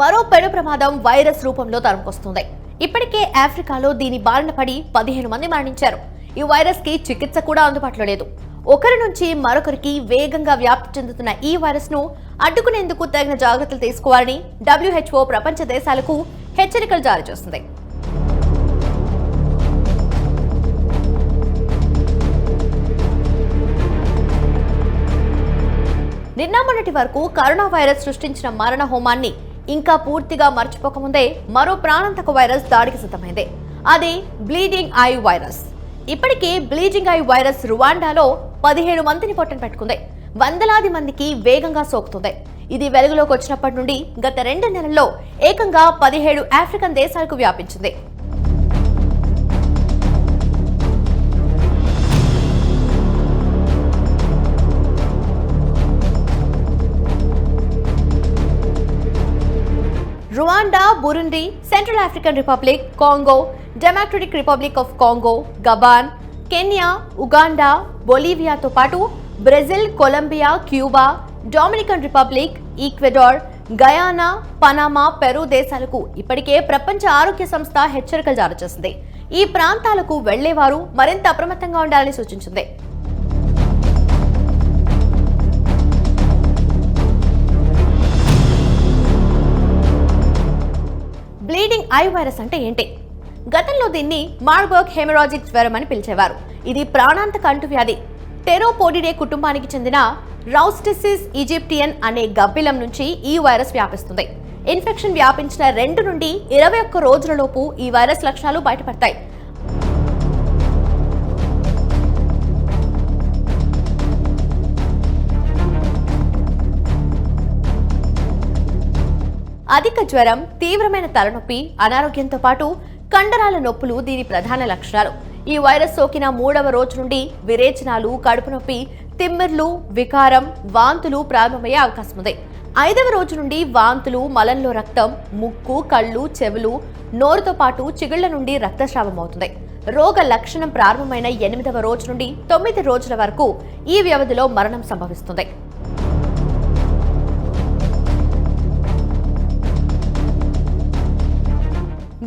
మరో పెను ప్రమాదం వైరస్ రూపంలో తరముకొస్తుంది ఇప్పటికే ఆఫ్రికాలో దీని బారిన పడి పదిహేను మంది మరణించారు. ఈ వైరస్కి చికిత్స కూడా అందుబాటులో లేదు. ఒకరి నుంచి మరొకరికి వేగంగా వ్యాప్తి చెందుతున్న ఈ వైరస్ను అడ్డుకునేందుకు తగిన జాగ్రత్తలు తీసుకోవాలని డబ్ల్యూహెచ్ఓ ప్రపంచ దేశాలకు హెచ్చరికలు జారీ చేస్తుంది. నిన్న మొన్నటి వరకు కరోనా వైరస్ సృష్టించిన మరణ హోమాన్ని ఇంకా పూర్తిగా మర్చిపోకముందే మరో ప్రాణాంతక వైరస్ దాడికి సిద్ధమైంది. అది బ్లీడింగ్ ఐ వైరస్. ఇప్పటికే బ్లీడింగ్ ఐ వైరస్ రువాండాలో పదిహేడు మందిని పొట్టన పెట్టుకుంది. వందలాది మందికి వేగంగా సోకుతుంది. ఇది వెలుగులోకి వచ్చినప్పటి నుండి గత రెండు నెలల్లో ఏకంగా పదిహేడు ఆఫ్రికన్ దేశాలకు వ్యాపించింది. Rwanda Burundi Central African Republic Congo Democratic Republic of Congo Gabon Kenya Uganda బొలీవియాతో పాటు Brazil Colombia Cuba Dominican Republic Ecuador Guyana Panama Peru దేశాలకు ఇప్పటికే ప్రపంచ ఆరోగ్య సంస్థ హెచ్చరికలు జారీ చేసింది. ఈ ప్రాంతాలకు వెళ్ళేవారు మరింత అప్రమత్తంగా ఉండాలని సూచించింది. ఐ వైరస్ అంటే ఏంటి? గతంలో దీన్ని మార్బర్గ్ హెమరాజిక్ జ్వరం అని పిలిచేవారు. ఇది ప్రాణాంతక అంటువ్యాధి టెరోపోడిడే కుటుంబానికి చెందిన రౌస్టిసిస్ ఈజిప్టియన్ అనే గబ్బిలం నుంచి ఈ వైరస్ వ్యాపిస్తుంది. ఇన్ఫెక్షన్ వ్యాపించిన రెండు నుండి ఇరవై ఒక్క రోజులలోపు ఈ వైరస్ లక్షణాలు బయటపడతాయి. అధిక జ్వరం తీవ్రమైన తలనొప్పి అనారోగ్యంతో పాటు కండరాల నొప్పులు దీని ప్రధాన లక్షణాలు. ఈ వైరస్ సోకిన మూడవ రోజు నుండి విరేచనాలు కడుపు నొప్పి తిమ్మిర్లు వికారం వాంతులు ప్రారంభమయ్యే అవకాశం ఉంది. ఐదవ రోజు నుండి వాంతులు మలంలో రక్తం ముక్కు కళ్ళు చెవులు నోరుతో పాటు చిగుళ్ళ నుండి రక్తస్రావం అవుతుంది. రోగ లక్షణం ప్రారంభమైన ఎనిమిదవ రోజు నుండి తొమ్మిది రోజుల వరకు ఈ వ్యవధిలో మరణం సంభవిస్తుంది.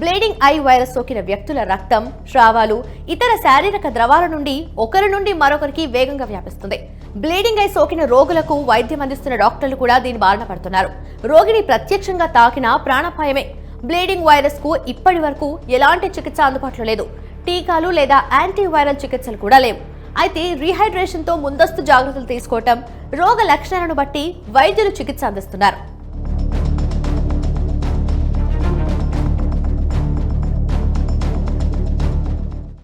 బ్లీడింగ్ ఐ వైరస్ సోకిన వ్యక్తుల రక్తం స్రావాలు ఇతర శారీరక ద్రవాల నుండి ఒకరి నుండి మరొకరికి వేగంగా వ్యాపిస్తుంది. బ్లీడింగ్ ఐ సోకిన రోగులకు వైద్యం అందిస్తున్న డాక్టర్లు కూడా దీని బారిన పడుతున్నారు. రోగిని ప్రత్యక్షంగా తాకిన ప్రాణాపాయమే. బ్లీడింగ్ వైరస్కు ఇప్పటి వరకు ఎలాంటి చికిత్స అందుబాటులో లేదు. టీకాలు లేదా యాంటీవైరల్ చికిత్సలు కూడా లేవు. అయితే రీహైడ్రేషన్తో ముందస్తు జాగ్రత్తలు తీసుకోవటం రోగ లక్షణాలను బట్టి వైద్యులు చికిత్స అందిస్తున్నారు.